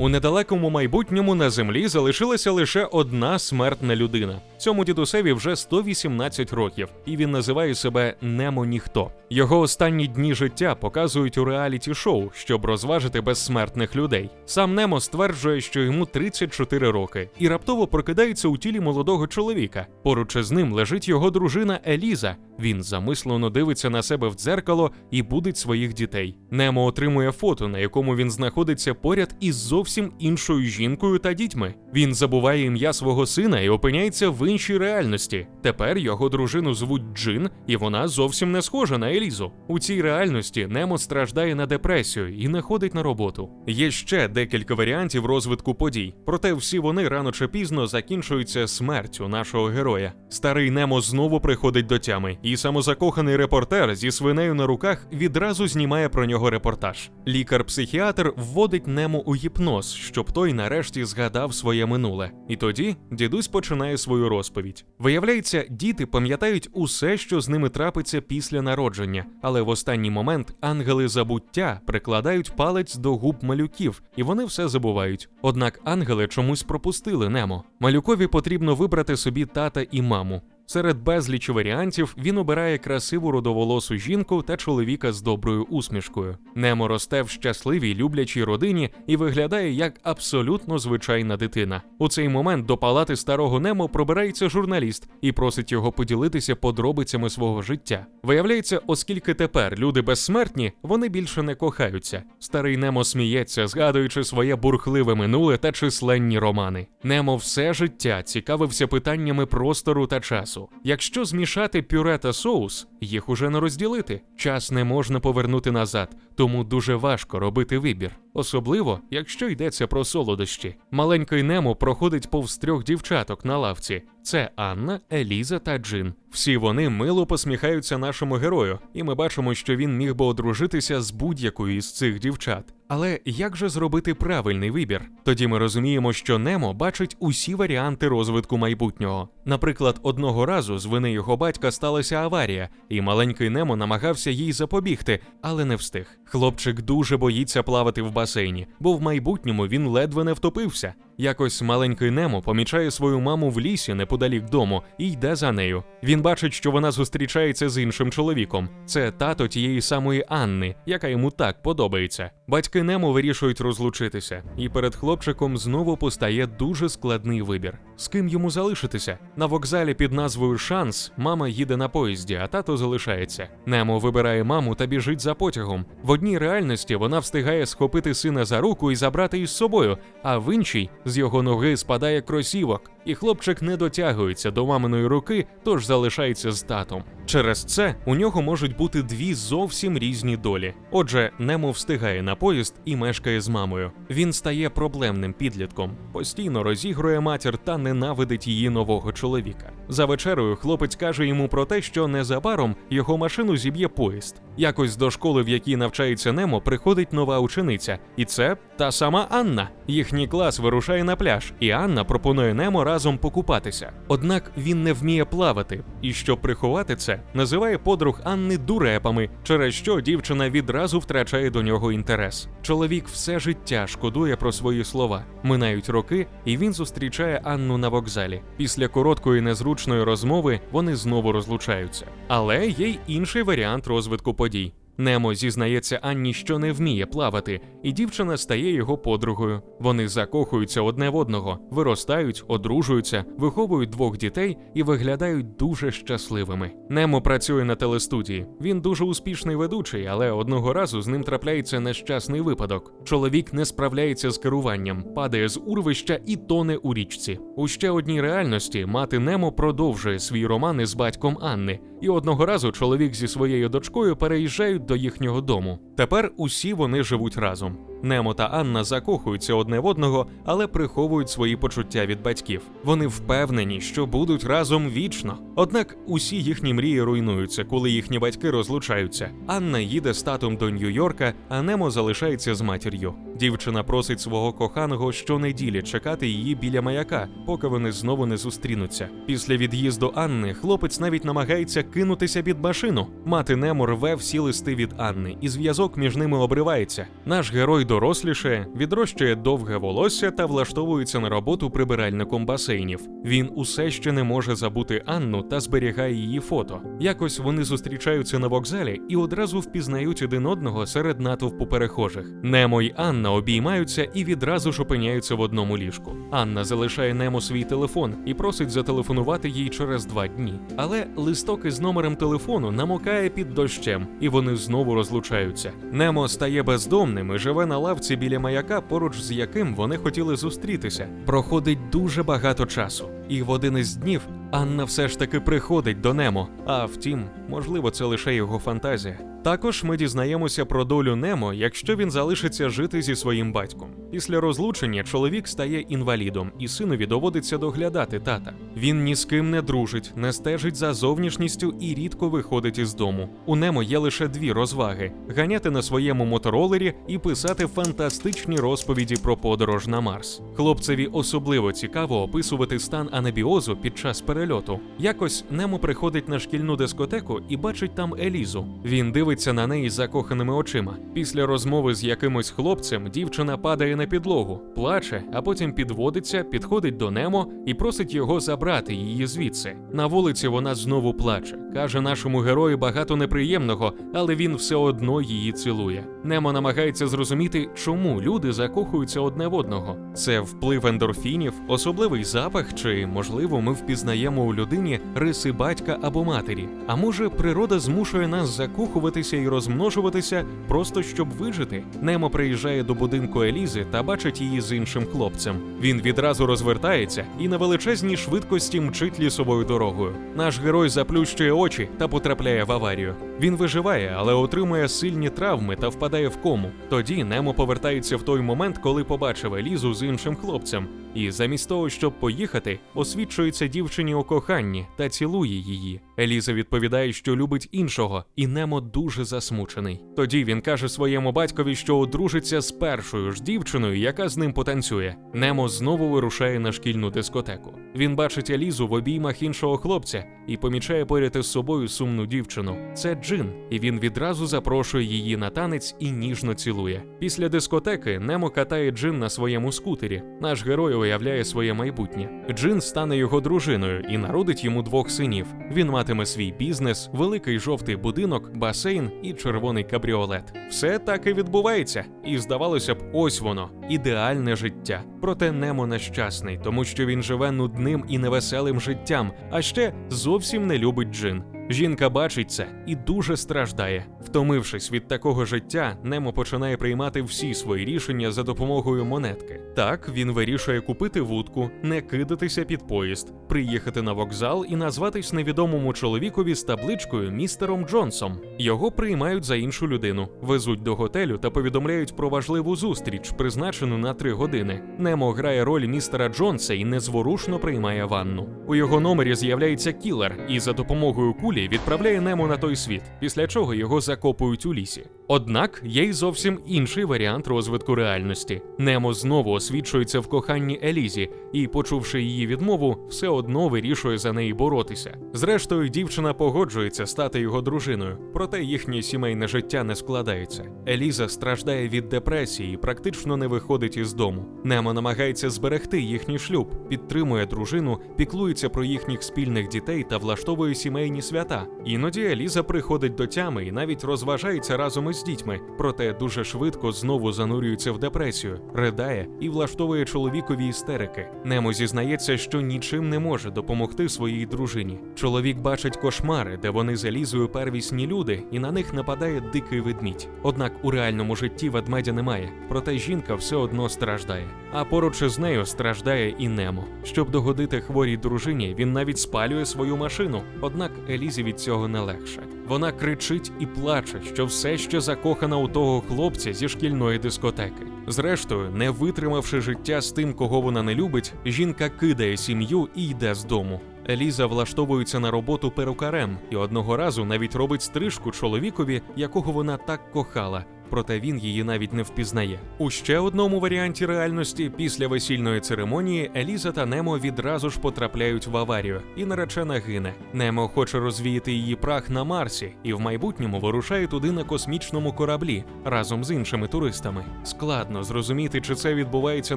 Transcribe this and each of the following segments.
У недалекому майбутньому на землі залишилася лише одна смертна людина. Цьому дідусеві вже 118 років, і він називає себе Немо Ніхто. Його останні дні життя показують у реаліті-шоу, щоб розважити безсмертних людей. Сам Немо стверджує, що йому 34 роки, і раптово прокидається у тілі молодого чоловіка. Поруч із ним лежить його дружина Еліза. Він замислено дивиться на себе в дзеркало і будить своїх дітей. Немо отримує фото, на якому він знаходиться поряд із зовсім іншою жінкою та дітьми. Він забуває ім'я свого сина і опиняється в іншій реальності. Тепер його дружину звуть Джин, і вона зовсім не схожа на Елізу. У цій реальності Немо страждає на депресію і не ходить на роботу. Є ще декілька варіантів розвитку подій, проте всі вони рано чи пізно закінчуються смертю нашого героя. Старий Немо знову приходить до тями, і самозакоханий репортер зі свинею на руках відразу знімає про нього репортаж. Лікар-психіатр вводить Немо у гіпноз, щоб той нарешті згадав своє минуле. І тоді дідусь починає свою розповідь. Виявляється, діти пам'ятають усе, що з ними трапиться після народження, але в останній момент ангели забуття прикладають палець до губ малюків, і вони все забувають. Однак ангели чомусь пропустили Немо. Малюкові потрібно вибрати собі тата і маму. Серед безлічі варіантів він обирає красиву родоволосу жінку та чоловіка з доброю усмішкою. Немо росте в щасливій люблячій родині і виглядає як абсолютно звичайна дитина. У цей момент до палати старого Немо пробирається журналіст і просить його поділитися подробицями свого життя. Виявляється, оскільки тепер люди безсмертні, вони більше не кохаються. Старий Немо сміється, згадуючи своє бурхливе минуле та численні романи. Немо все життя цікавився питаннями простору та часу. Якщо змішати пюре та соус, їх уже не розділити. Час не можна повернути назад, тому дуже важко робити вибір. Особливо, якщо йдеться про солодощі. Маленький Немо проходить повз трьох дівчаток на лавці. Це Анна, Еліза та Джин. Всі вони мило посміхаються нашому герою, і ми бачимо, що він міг би одружитися з будь-якою із цих дівчат. Але як же зробити правильний вибір? Тоді ми розуміємо, що Немо бачить усі варіанти розвитку майбутнього. Наприклад, одного разу з вини його батька сталася аварія, і маленький Немо намагався їй запобігти, але не встиг. Хлопчик дуже боїться плавати в басейні, бо в майбутньому він ледве не втопився. Якось маленький Немо помічає свою маму в лісі неподалік дому і йде за нею. Він бачить, що вона зустрічається з іншим чоловіком. Це тато тієї самої Анни, яка йому так подобається. Батьки Немо вирішують розлучитися, і перед хлопчиком знову постає дуже складний вибір. З ким йому залишитися? На вокзалі під назвою Шанс мама їде на поїзді, а тато залишається. Немо вибирає маму та біжить за потягом. В одній реальності вона встигає схопити сина за руку і забрати із собою, а в іншій з його ноги спадає кросівок, і хлопчик не дотягується до маминої руки, тож залишається з татом. Через це у нього можуть бути дві зовсім різні долі. Отже, Немо встигає на поїзд і мешкає з мамою. Він стає проблемним підлітком, постійно розігрує матір та ненавидить її нового чоловіка. За вечерою хлопець каже йому про те, що незабаром його машину зіб'є поїзд. Якось до школи, в якій навчається Немо, приходить нова учениця, і це та сама Анна. Їхній клас вирушає на пляж, і Анна пропонує Немо разом покупатися. Однак він не вміє плавати, і щоб приховати це, називає подруг Анни дурепами, через що дівчина відразу втрачає до нього інтерес. Чоловік все життя шкодує про свої слова. Минають роки, і він зустрічає Анну на вокзалі. Після короткої незручної розмови вони знову розлучаються. Але є й інший варіант розвитку подій. Немо зізнається Анні, що не вміє плавати, і дівчина стає його подругою. Вони закохуються одне в одного, виростають, одружуються, виховують двох дітей і виглядають дуже щасливими. Немо працює на телестудії. Він дуже успішний ведучий, але одного разу з ним трапляється нещасний випадок. Чоловік не справляється з керуванням, падає з урвища і тоне у річці. У ще одній реальності мати Немо продовжує свій роман із батьком Анни, і одного разу чоловік зі своєю дочкою переїжджають до їхнього дому. Тепер усі вони живуть разом. Немо та Анна закохуються одне в одного, але приховують свої почуття від батьків. Вони впевнені, що будуть разом вічно. Однак усі їхні мрії руйнуються, коли їхні батьки розлучаються. Анна їде з татом до Нью-Йорка, а Немо залишається з матір'ю. Дівчина просить свого коханого щонеділі чекати її біля маяка, поки вони знову не зустрінуться. Після від'їзду Анни хлопець навіть намагається кинутися під машину. Мати Немо рве всі листи від Анни, і зв'язок між ними обривається. Наш герой дорослішає, відрощує довге волосся та влаштовується на роботу прибиральником басейнів. Він усе ще не може забути Анну та зберігає її фото. Якось вони зустрічаються на вокзалі і одразу впізнають один одного серед натовпу перехожих. Немо й Анна обіймаються і відразу ж опиняються в одному ліжку. Анна залишає Немо свій телефон і просить зателефонувати їй через два дні. Але листок із номером телефону намокає під дощем, і вони знову розлучаються. Немо стає бездомним і живе на лавці біля маяка, поруч з яким вони хотіли зустрітися. Проходить дуже багато часу, і в один із днів Анна все ж таки приходить до Немо. А втім, можливо, це лише його фантазія. Також ми дізнаємося про долю Немо, якщо він залишиться жити зі своїм батьком. Після розлучення чоловік стає інвалідом, і синові доводиться доглядати тата. Він ні з ким не дружить, не стежить за зовнішністю і рідко виходить із дому. У Немо є лише дві розваги: ганяти на своєму моторолері і писати фантастичні розповіді про подорож на Марс. Хлопцеві особливо цікаво описувати стан анабіозу під час перельоту. Якось Немо приходить на шкільну дискотеку і бачить там Елізу. Він дивиться на неї закоханими очима. Після розмови з якимось хлопцем дівчина падає на підлогу, плаче, а потім підводиться, підходить до Немо і просить його забрати її звідси. На вулиці вона знову плаче. Каже нашому герою багато неприємного, але він все одно її цілує. Немо намагається зрозуміти, чому люди закохуються одне в одного. Це вплив ендорфінів, особливий запах, чи можливо ми впізнаємо у людині риси батька або матері. А може, природа змушує нас закохуватися і розмножуватися просто щоб вижити. Немо приїжджає до будинку Елізи та бачить її з іншим хлопцем. Він відразу розвертається і на величезній швидкості мчить лісовою дорогою. Наш герой заплющує очі та потрапляє в аварію. Він виживає, але отримує сильні травми та впадає в кому. Тоді Немо повертається в той момент, коли побачив Елізу з іншим хлопцем. І замість того, щоб поїхати, освічується дівчині у коханні та цілує її. Еліза відповідає, що любить іншого, і Немо дуже засмучений. Тоді він каже своєму батькові, що одружиться з першою ж дівчиною, яка з ним потанцює. Немо знову вирушає на шкільну дискотеку. Він бачить Елізу в обіймах іншого хлопця і помічає поряд із собою сумну дівчину. Це Джин, і він відразу запрошує її на танець і ніжно цілує. Після дискотеки Немо катає Джин на своєму скутері. Наш герой уявляє своє майбутнє. Джин стане його дружиною і народить йому двох синів. Він матиме свій бізнес, великий жовтий будинок, басейн і червоний кабріолет. Все так і відбувається. І здавалося б, ось воно ідеальне життя. Проте Немо нещасний, тому що він живе нудним і невеселим життям, а ще зовсім не любить Джин. Жінка бачить це і дуже страждає. Втомившись від такого життя, Немо починає приймати всі свої рішення за допомогою монетки. Так він вирішує купити вудку, не кидатися під поїзд, приїхати на вокзал і назватись невідомому чоловікові з табличкою містером Джонсом. Його приймають за іншу людину, везуть до готелю та повідомляють про важливу зустріч, призначену на три години. Немо грає роль містера Джонса і незворушно приймає ванну. У його номері з'являється кілер і за допомогою кулі відправляє Немо на той світ, після чого його закопують у лісі. Однак є й зовсім інший варіант розвитку реальності. Немо знову освічується в коханні Елізі і, почувши її відмову, все одно вирішує за неї боротися. Зрештою, дівчина погоджується стати його дружиною, проте їхнє сімейне життя не складається. Еліза страждає від депресії і практично не виходить із дому. Немо намагається зберегти їхній шлюб, підтримує дружину, піклується про їхніх спільних дітей та влаштовує сімейні свята. Іноді Еліза приходить до тями і навіть розважається разом із дітьми, проте дуже швидко знову занурюється в депресію, ридає і влаштовує чоловікові істерики. Немо зізнається, що нічим не може допомогти своїй дружині. Чоловік бачить кошмари, де вони з Елізою первісні люди, і на них нападає дикий ведмідь. Однак у реальному житті ведмедя немає, проте жінка все одно страждає. А поруч із нею страждає і Немо. Щоб догодити хворій дружині, він навіть спалює свою машину. Однак Елізі від цього не легше. Вона кричить і плаче, що все ще закохана у того хлопця зі шкільної дискотеки. Зрештою, не витримавши життя з тим, кого вона не любить, жінка кидає сім'ю і йде з дому. Еліза влаштовується на роботу перукарем і одного разу навіть робить стрижку чоловікові, якого вона так кохала. Проте він її навіть не впізнає. У ще одному варіанті реальності після весільної церемонії Еліза та Немо відразу ж потрапляють в аварію, і наречена гине. Немо хоче розвіяти її прах на Марсі і в майбутньому вирушає туди на космічному кораблі разом з іншими туристами. Складно зрозуміти, чи це відбувається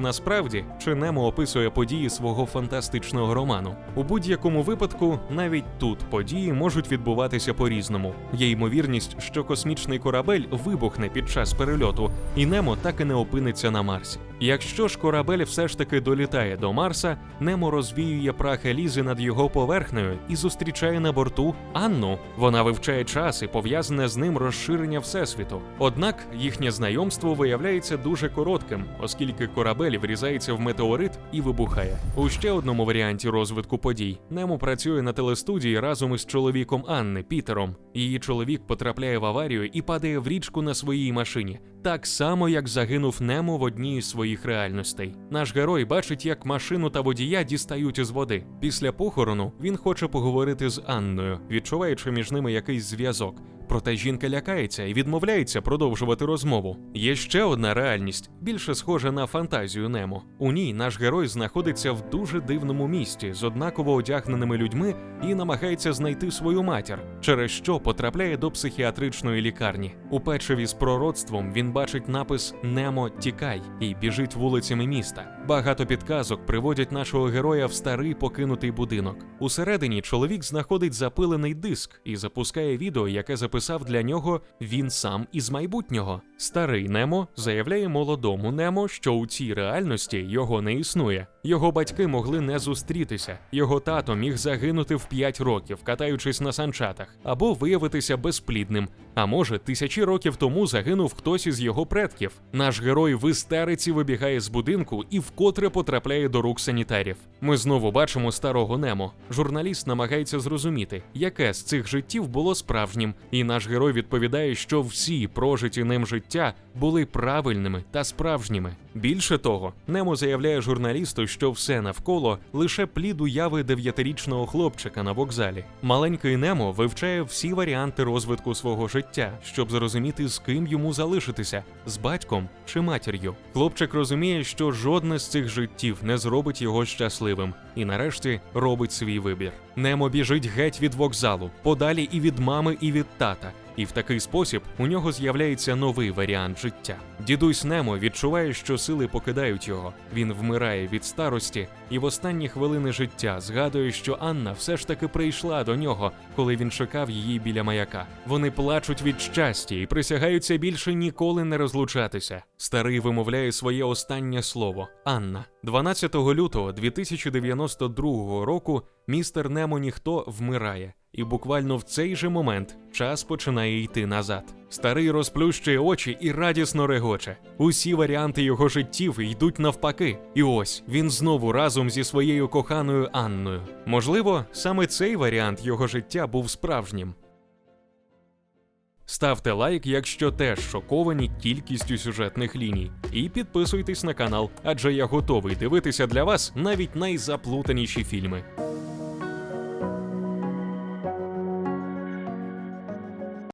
насправді, чи Немо описує події свого фантастичного роману. У будь-якому випадку, навіть тут події можуть відбуватися по-різному. Є ймовірність, що космічний корабель вибухне під час перельоту, і Немо так і не опиниться на Марсі. Якщо ж корабель все ж таки долітає до Марса, Немо розвіює прах Елізи над його поверхнею і зустрічає на борту Анну. Вона вивчає час і пов'язане з ним розширення всесвіту. Однак їхнє знайомство виявляється дуже коротким, оскільки корабель врізається в метеорит і вибухає. У ще одному варіанті розвитку подій Немо працює на телестудії разом із чоловіком Анни Пітером. Її чоловік потрапляє в аварію і падає в річку на своїй машині, так само як загинув Немо в одній із своїх реальностей. Наш герой бачить, як машину та водія дістають із води. Після похорону він хоче поговорити з Анною, відчуваючи між ними якийсь зв'язок. Проте жінка лякається і відмовляється продовжувати розмову. Є ще одна реальність, більше схожа на фантазію Немо. У ній наш герой знаходиться в дуже дивному місті з однаково одягненими людьми і намагається знайти свою матір, через що потрапляє до психіатричної лікарні. У печиві з пророцтвом він бачить напис Немо тікай і біжить вулицями міста. Багато підказок приводять нашого героя в старий покинутий будинок. Усередині чоловік знаходить запилений диск і запускає відео, яке записав для нього він сам із майбутнього. Старий Немо заявляє молодому Немо, що у цій реальності його не існує. Його батьки могли не зустрітися. Його тато міг загинути в 5 років, катаючись на санчатах, або виявитися безплідним. А може, тисячі років тому загинув хтось із його предків. Наш герой в істериці вибігає з будинку і вкотре потрапляє до рук санітарів. Ми знову бачимо старого Немо. Журналіст намагається зрозуміти, яке з цих життів було справжнім, і наш герой відповідає, що всі прожиті ним життя були правильними та справжніми. Більше того, Немо заявляє журналісту, що все навколо лише плід уяви дев'ятирічного хлопчика на вокзалі. Маленький Немо вивчає всі варіанти розвитку свого життя, щоб зрозуміти, з ким йому залишитися з батьком чи матір'ю. Хлопчик розуміє, що жодне з цих життів не зробить його щасливим, і нарешті робить свій вибір. Немо біжить геть від вокзалу, подалі і від мами, і від тата. І в такий спосіб у нього з'являється новий варіант життя. Дідусь Немо відчуває, що сили покидають його. Він вмирає від старості, і в останні хвилини життя згадує, що Анна все ж таки прийшла до нього, коли він чекав її біля маяка. Вони плачуть від щастя і присягаються більше ніколи не розлучатися. Старий вимовляє своє останнє слово Анна. 12 лютого 2092 року містер Немо ніхто вмирає. І буквально в цей же момент час починає йти назад. Старий розплющує очі і радісно регоче. Усі варіанти його життів йдуть навпаки. І ось він знову разом зі своєю коханою Анною. Можливо, саме цей варіант його життя був справжнім. Ставте лайк, якщо теж шоковані кількістю сюжетних ліній, і підписуйтесь на канал, адже я готовий дивитися для вас навіть найзаплутаніші фільми.